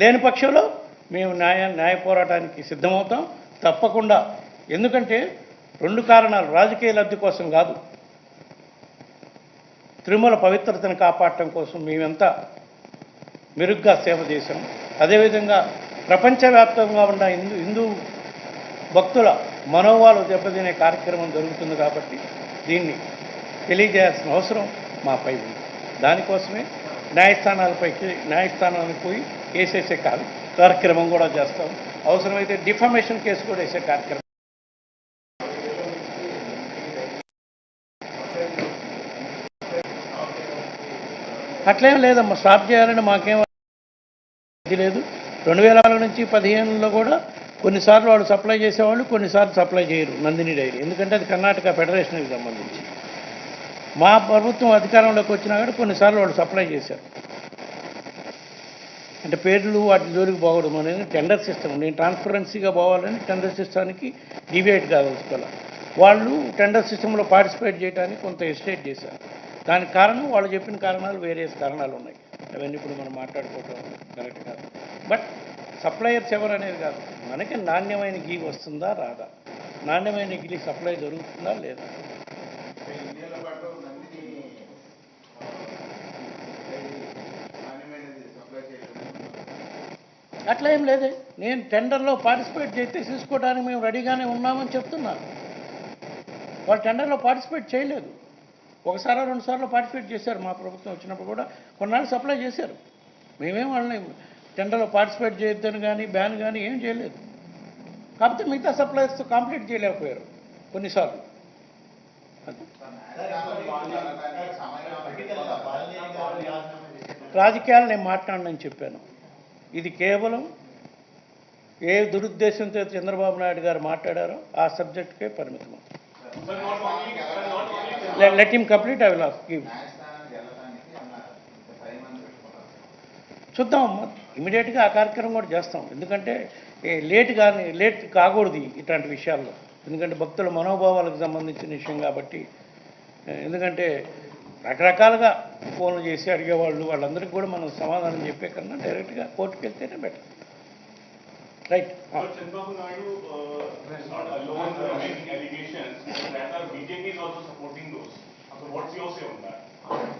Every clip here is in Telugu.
లేని పక్షంలో మేము న్యాయ న్యాయ పోరాటానికి సిద్ధమవుతాం. తప్పకుండా. ఎందుకంటే రెండు కారణాలు రాజకీయ లబ్ధి కోసం కాదు. తిరుమల పవిత్రతను కాపాడటం కోసం మేమెంత మెరుగ్గా సేవ చేశాం. అదేవిధంగా ప్రపంచవ్యాప్తంగా ఉన్న హిందూ హిందూ భక్తుల మనోభావాలు దెబ్బతినే కార్యక్రమం జరుగుతుంది కాబట్టి దీన్ని తెలియజేయాల్సిన అవసరం మాపై ఉంది. దానికోసమే న్యాయస్థానాలపైకి న్యాయస్థానానికి పోయి కేసేసే కార్యక్రమం కూడా చేస్తాం. అవసరమైతే డిఫర్మేషన్ కేసు కూడా వేసే కార్యక్రమం. అట్లేం లేదమ్మా స్టాప్ చేయాలని మాకేం ఇది లేదు. రెండు వేల నాలుగు నుంచి పదిహేనులో కూడా కొన్నిసార్లు వాళ్ళు సప్లై చేసేవాళ్ళు కొన్నిసార్లు సప్లై చేయరు నందిని డైరీ. ఎందుకంటే అది కర్ణాటక ఫెడరేషన్కి సంబంధించి. మా ప్రభుత్వం అధికారంలోకి వచ్చినా కూడా కొన్నిసార్లు వాళ్ళు సప్లై చేశారు. అంటే పేర్లు వాటి జోలికి పోవడం అనేది టెండర్ సిస్టమ్ నేను ట్రాన్స్పరెన్సీగా పోవాలని టెండర్ సిస్టానికి డివేట్ కాదలుచుకోవాలి. వాళ్ళు టెండర్ సిస్టంలో పార్టిసిపేట్ చేయడానికి కొంత ఎస్టేట్ చేశారు. దానికి కారణం వాళ్ళు చెప్పిన కారణాలు వేరే కారణాలు ఉన్నాయి. అవన్నీ ఇప్పుడు మనం మాట్లాడుకోవటం కరెక్ట్ కాదు. బట్ సప్లయర్స్ ఎవరు అనేది కాదు. మనకి నాణ్యమైన గీ వస్తుందా రాదా? నాణ్యమైన గీ సప్లై జరుగుతుందా లేదా ఇండియాలో పాటు నందిని నాణ్యమైనది సప్లై చేయలేదు అట్లా ఏం లేదే. నేను టెండర్లో పార్టిసిపేట్ చేస్తే తీసుకోవడానికి మేము రెడీగానే ఉన్నామని చెప్తున్నాను వాళ్ళు టెండర్లో పార్టిసిపేట్ చేయలేదు. ఒకసారి రెండు సార్లు పార్టిసిపేట్ చేశారు. మా ప్రభుత్వం వచ్చినప్పుడు కూడా కొన్నాళ్ళు సప్లై చేశారు. మేమేం వాళ్ళని టెండర్లో పార్టిసిపేట్ చేయొద్దని కానీ బ్యాన్ కానీ ఏం చేయలేదు. కాకపోతే మిగతా సప్లైస్తో కంప్లీట్ చేయలేకపోయారు కొన్నిసార్లు. రాజకీయాలు నేను మాట్లాడనని చెప్పాను. ఇది కేవలం ఏ దురుద్దేశంతో చంద్రబాబు నాయుడు గారు మాట్లాడారో ఆ సబ్జెక్ట్కే పరిమితం let him complete I will give చూద్దాం ఇమీడియట్గా ఆ కార్యక్రమం కూడా చేస్తాం. ఎందుకంటే లేట్ కానీ లేట్ కాకూడదు ఇట్లాంటి విషయాల్లో. ఎందుకంటే భక్తుల మనోభావాలకు సంబంధించిన విషయం కాబట్టి ఎందుకంటే రకరకాలుగా ఫోన్లు చేసి అడిగేవాళ్ళు వాళ్ళందరికీ కూడా మనం సమాధానం చెప్పే కన్నా డైరెక్ట్గా కోర్టుకు వెళ్తేనే better right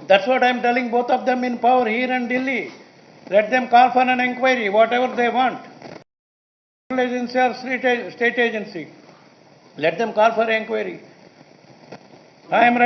that's what I'm telling both of them in power here and Delhi let them call for an enquiry whatever they want agency or state agency let them call for enquiry I'm